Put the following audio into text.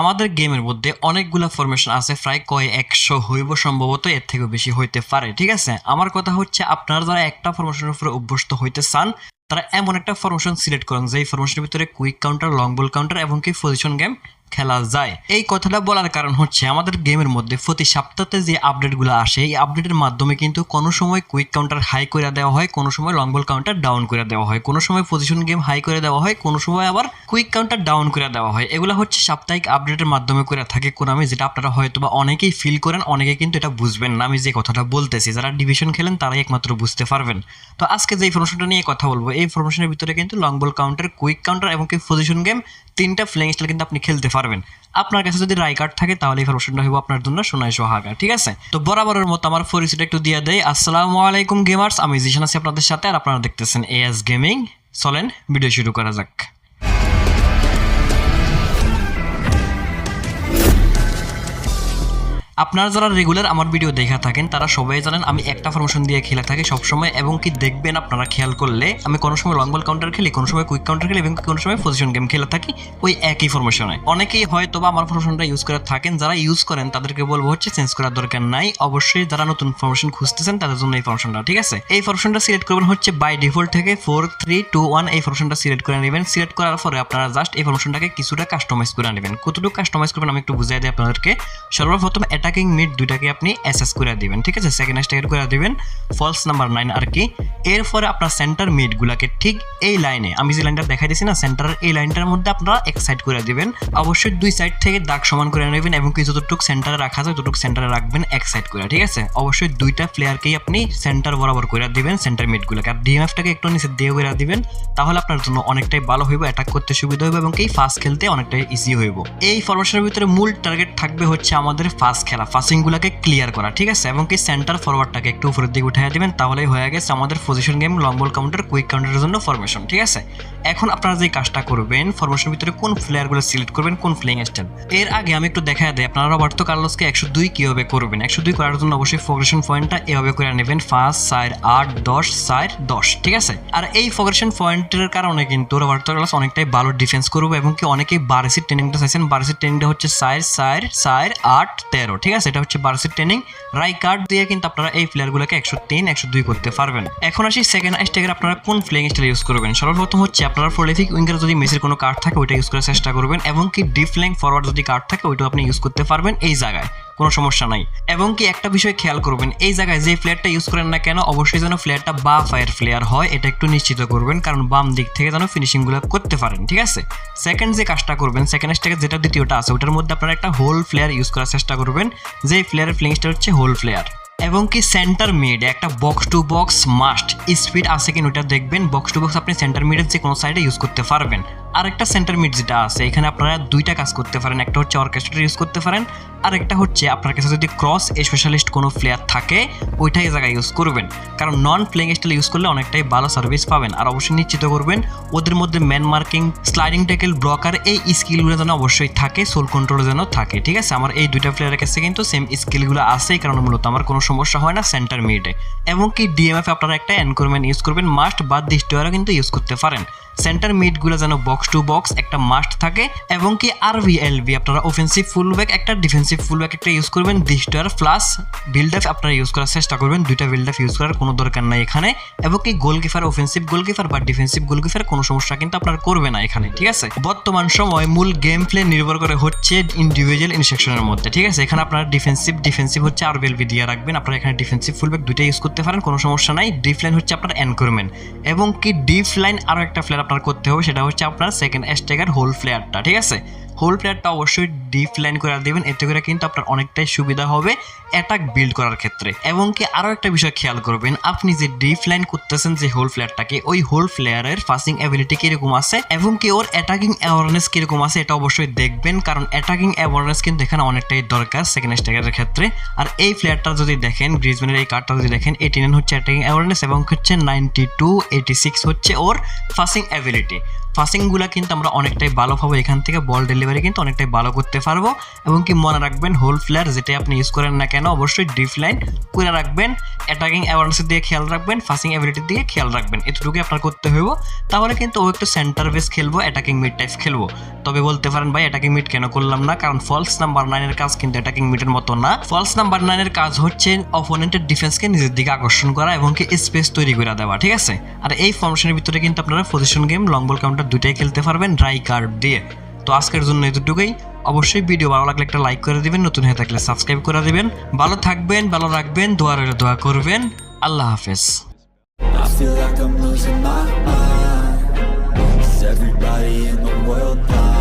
আমাদের গেমের মধ্যে অনেকগুলো ফরমেশন আছে, প্রায় কয় একশো হইব সম্ভবত, এর থেকেও বেশি হইতে পারে, ঠিক আছে? আমার কথা হচ্ছে, আপনারা যারা একটা ফরমেশনের উপরে অভ্যস্ত হইতে চান, তারা এমন একটা ফরমেশন সিলেক্ট করেন, যেই ফরমেশনের ভিতরে quick counter long ball counter এবং কি পজিশন গেম খেলা যায়। এই কথাটা বলার কারণ হচ্ছে আমাদের গেমের মধ্যে প্রতি সপ্তাহে যে আপডেটগুলো আসে, এই আপডেটের মাধ্যমে কিন্তু কোনো সময় কুইক কাউন্টার হাই করে দেওয়া হয়, কোনো সময় লং বল কাউন্টার ডাউন করে দেওয়া হয়, কোনো সময় পজিশন গেম হাই করে দেওয়া হয়, কোনো সময় আবার কুইক কাউন্টার ডাউন করে দেওয়া হয়। এগুলো হচ্ছে সাপ্তাহিক আপডেটের মাধ্যমে করে থাকে কোন আমি যেটা আপনারা হয়তো বা অনেকেই ফিল করেন, অনেকে কিন্তু এটা বুঝবেন না। আমি যে কথাটা বলতেছি, যারা ডিভিশন খেলেন, তারাই একমাত্র বুঝতে পারবেন। তো আজকে যে ইনফরমেশনটা নিয়ে কথা বলব, এই ইনফরমেশনের ভিতরে কিন্তু long ball counter, quick counter এবং কি পজিশন গেম তিনটা প্লেইং স্টাইল কিন্তু আপনি খেলতে পারবেন। আপনার কাছে যদি রাই কার্ড থাকে, তাহলে এই ইনফরমেশনটা হইব আপনার জন্য সোনায় সোহাগা, ঠিক আছে? তো বরাবরের মতো আমার পরিচিত একটু দিয়ে দেয় আসসালামু আলাইকুম গেমার্স আমি জিশান আছি আপনাদের সাথে, আর আপনারা দেখতেছেন এএস গেমিং চলেন ভিডিও শুরু করা যাক। আপনারা যারা রেগুলার আমার ভিডিও দেখা থাকেন, তারা সবাই জানেন আমি একটা ফরমেশন দিয়ে খেলে থাকি সবসময় এবং কি দেখবেন আপনারা খেয়াল করলে আমি কোনো সময় লং বল কাউন্টার খেলি, কোনো সময় কুইক কাউন্টার খেলি এবং কোনো সময় পজিশন গেম খেলে থাকি ওই একই ফরমেশনে অনেকেই হয়তো বা আমার ফরমেশনটা ইউজ করে থাকেন, যারা ইউজ করেন তাদেরকে বলব হচ্ছে চেঞ্জ করার দরকার নাই। অবশ্যই যারা নতুন ফরমেশন খুঁজতেছেন, তাদের জন্য এই ফরমেশনটা ঠিক আছে? এই ফরমেশনটা সিলেক্ট করবেন হচ্ছে বাই ডিফল্ট থেকে ফোর থ্রি টু ওয়ান এই ফরমেশনটা সিলেক্ট করে নেবেন। সিলেক্ট করার পরে আপনারা জাস্ট এই ফরমেশনটাকে কিছুটা কাস্টমাইজ করে নেবেন। কতটুকু কাস্টমাইজ করবেন আমি একটু বুঝাই দিই আপনাদেরকে। সর্বপ্রথম অ্যাটাকিং মিড দুইটাকে আপনি এসএস করে দিবেন, ঠিক আছে? সেকেন্ড স্টেকের করে দিবেন। ফলস নাম্বার নাইন আর কি। এরপরে আপনার সেন্টার মিডগুলোকে ঠিক এই লাইনে আমি যে লাইনটা দেখাই দিয়েছি না সেন্টারের এই লাইনটার মধ্যে আপনারা এক সাইড করে দিবেন। অবশ্যই দুই সাইড থেকে দাগ সমান করে নেবেন এবং কি যতটুকু সেন্টারে রাখা যায়, ততটুকু সেন্টারে রাখবেন এক সাইড করে, ঠিক আছে? অবশ্যই দুইটা প্লেয়ারকেই আপনি সেন্টার বরাবর করে দিবেন সেন্টার মিডগুলোকে আর ডিএমএফটাকে একটু নিচে দিয়ে করে দিবেন, তাহলে আপনার জন্য অনেকটাই ভালো হইব অ্যাটাক করতে সুবিধা হবে এবং কি ফাস্ট খেলতে অনেকটাই ইজি হইব। এই ফরমেশনের ভিতরে মূল টার্গেট থাকবে হচ্ছে আমাদের ফাস্ট খেলা ফাস্টিংগুলোকে ক্লিয়ার করা, ঠিক আছে? এবং কি সেন্টার ফরওয়ার্ডটাকে একটু উপরের দিকে উঠিয়ে দিবেন, তাহলেই হয়ে গেছে আমাদের position game long ball counter quick কাউন্টারের জন্য ফরমেশন ঠিক আছে? এখন আপনারা যে কাজটা করবেন ফরমেশনের ভিতরে কোন প্লেয়ারগুলো সিলেক্ট করবেন, কোন প্লেইং স্টাইল এর আগে আমি একটু দেখা দেয় আপনারা রবার্তো কার্লোসকে একশো দুই কীভাবে করবেন? একশো দুই করার জন্য অবশ্যই ফোগ্রেশন পয়েন্টটা এভাবে করে নেবেন, পাঁচ, চার, আট, দশ, চার, দশ, ঠিক আছে? আর এই ফোগ্রেশন পয়েন্টের কারণে কিন্তু রবার্তো কার্লোস অনেকটাই ভালো ডিফেন্স করবে এবং কি অনেকেই বারেসির ট্রেনিংটা চাইছেন। বারেসির ট্রেনিংটা হচ্ছে চার চার চার, আট, তেরো ঠিক আছে? এটা হচ্ছে বার্সির ট্রেনিং রাই কার্ড দিয়ে কিন্তু আপনারা এই প্লেয়ারগুলোকে একশো তিন, একশো দুই করতে পারবেন। এখন আসি সেকেন্ড স্টেকের আপনারা কোন ফ্লেয়িং স্টাইল ইউজ করবেন? সর্বপ্রথম হচ্ছে আপনারা প্রলিফিক উইঙ্গার যদি মেসির কোনো কার্ড থাকে, ওইটা ইউজ করার চেষ্টা করবেন। এবং কি ডিপ লেং ফরওয়ার্ড যদি কার্ড থাকে ওইটা আপনি ইউজ করতে পারবেন এই জায়গায়। কোনো সমস্যা নাই। এবং কি একটা বিষয় খেয়াল করবেন, এই জায়গায় যে প্লেয়ারটা ইউজ করেন না কেন, অবশ্যই যেন প্লেয়ারটা বা ফায়ার ফ্লেয়ার হয়, এটা একটু নিশ্চিত করবেন, কারণ বাম দিক থেকে যেন ফিনিশিংগুলো করতে পারেন, ঠিক আছে? সেকেন্ড যে কাজটা করবেন সেকেন্ড স্টেকে যেটা দ্বিতীয়টা আছে, ওটার মধ্যে আপনারা একটা হোল ফ্লেয়ার ইউজ করার চেষ্টা করবেন, যে প্লেয়ারের প্লেইং স্টাইল হচ্ছে হোল ফ্লেয়ার এবং কি সেন্টার মিড একটা box to box must speed আছে কিনা ওটা দেখবেন বক্স টু বক্স আপনি সেন্টার মিডের যে কোনো সাইডে ইউজ করতে পারবেন। আর একটা সেন্টার মিড যেটা আছে, এখানে আপনারা দুইটা কাজ করতে পারেন। একটা হচ্ছে অর্কেস্ট্রা ইউজ করতে পারেন আর একটা হচ্ছে আপনার কাছে যদি ক্রস স্পেশালিস্ট কোনো প্লেয়ার থাকে, ওইটাই জায়গায় ইউজ করবেন। কারণ নন প্লেইং স্টাইল ইউজ করলে অনেকটাই ভালো সার্ভিস পাবেন। আর অবশ্যই নিশ্চিত করবেন, ওদের মধ্যে man marking sliding tackle blocker এই স্কিলগুলো যেন অবশ্যই থাকে সোল কন্ট্রোল যেন থাকে, ঠিক আছে? আমার এই দুইটা প্লেয়ারের কাছে কিন্তু সেম স্কিলগুলো আছে কারণ মূলত আমার কোনো সমস্যা হয় না সেন্টার মিডে এবং কি ডিএমএফ আপনারা একটা এনকোরমেন্ট ইউজ করবেন মাস্ট বা ডিস্টয়ারও কিন্তু ইউজ করতে পারেন। সেন্টার মিডগুলো যেন বক্স টু বক্স একটা মাস্ট থাকে, এবং কি আর ভিএলবি আপনারা অফেন্সিভ ফুলব্যাক একটা ডিফেন্সিভ ফুলব্যাক একটা ইউজ করবেন ডিস্টার প্লাস বিল্ড আপ আপনারা ইউজ করার চেষ্টা করবেন, দুইটা বিল্ড আপ ইউজ করার কোনো দরকার নাই এখানে, এবং কি গোলকিপার অফেন্সিভ গোলকিপার বা ডিফেন্সিভ গোলকিপার কোনো সমস্যা কিন্তু আপনার করবে না এখানে, ঠিক আছে? বর্তমান সময় মূল গেম প্লে নির্ভর করে হচ্ছে ইন্ডিভিজুয়াল ইনস্ট্রাকশনের মধ্যে, ঠিক আছে? এখানে আপনারা ডিফেন্সিভ ডিফেন্সিভ হচ্ছে আর বিএলবি দিয়ে রাখবেন, আপনারা এখানে ডিফেন্সিভ ফুলব্যাক দুইটা ইউজ করতে পারেন, কোনো সমস্যা নাই ডিপ লাইন হচ্ছে আপনার এনকোরমেন্ট এবং কি ডিপ লাইন আরও একটা প্লেয়ার আপনার করতে হবে, সেটা হচ্ছে আপনার সেকেন্ড স্টেগার হোল প্লেয়ারটা ঠিক আছে? হোল প্লেয়ারটা অবশ্যই ডিপ লাইন করে দেবেন, এতে করে কিন্তু আপনার অনেকটাই সুবিধা হবে অ্যাটাক বিল্ড করার ক্ষেত্রে। এবং কি আরও একটা বিষয় খেয়াল করবেন, আপনি যে ডিপ লাইন করতেছেন যে হোল প্লেয়ারটাকে ওই হোল প্লেয়ারের ফাসিং অ্যাবিলিটি কীরকম আছে এবং কি ওর অ্যাটাকিং অ্যাওয়ারনেস কীরকম আছে, এটা অবশ্যই দেখবেন, কারণ অ্যাটাকিং অ্যাওয়ারনেস কিন্তু এখানে অনেকটাই দরকার সেকেন্ড স্টেগারের ক্ষেত্রে। আর এই প্লেয়ারটা যদি দেখেন গ্রিজম্যানের এই কার্ডটা যদি দেখেন এইটি নাইন হচ্ছে অ্যাটাকিং অ্যাওয়ারনেস এবং হচ্ছে নাইনটি টু এইটি সিক্স হচ্ছে ওর ফাসিং অ্যাবিলিটি পাসিংগুলো কিন্তু আমরা অনেকটাই ভালো পাবো। এখান থেকে বল ডেলিভারি কিন্তু অনেকটাই ভালো করতে পারব। এবং কি মনে রাখবেন হোল প্লেয়ার যেটা আপনি ইউজ করেন না কেন, অবশ্যই ডিপ লাইন করে রাখবেন। অ্যাটাকিং অ্যাওয়ারনেসের দিয়ে খেয়াল রাখবেন ফাসিং অ্যাবিলিটির দিকে খেয়াল রাখবেন। এতটুকুই আপনার করতে হইব। তাহলে কিন্তু ও একটু সেন্টার বেস খেলব অ্যাটাকিং মিড টাইপ খেলব। তবে বলতে পারেন ভাই অ্যাটাকিং মিড কেন করলাম না? কারণ ফলস নাম্বার নাইনের কাজ কিন্তু অ্যাটাকিং মিডের মতো না। ফলস নাম্বার নাইনের কাজ হচ্ছে অপোনেন্টের ডিফেন্সকে নিজের দিকে আকর্ষণ করা এবং কি স্পেস তৈরি করে দেওয়া, ঠিক আছে? আর এই ফর্মেশনের ভিতরে কিন্তু আপনারা position game long ball counter দুইটাই খেলতে পারবেন ড্রাই কার্ড দিয়ে। তো আজকের জন্য এতটুকুই। অবশ্যই ভিডিও ভালো লাগলে একটা লাইক করে দিবেন, নতুন হয়ে থাকলে সাবস্ক্রাইব করে দিবেন। ভালো থাকবেন, ভালো রাখবেন, দোয়া দোয়া করবেন। আল্লাহ হাফেজ। Everybody in the world?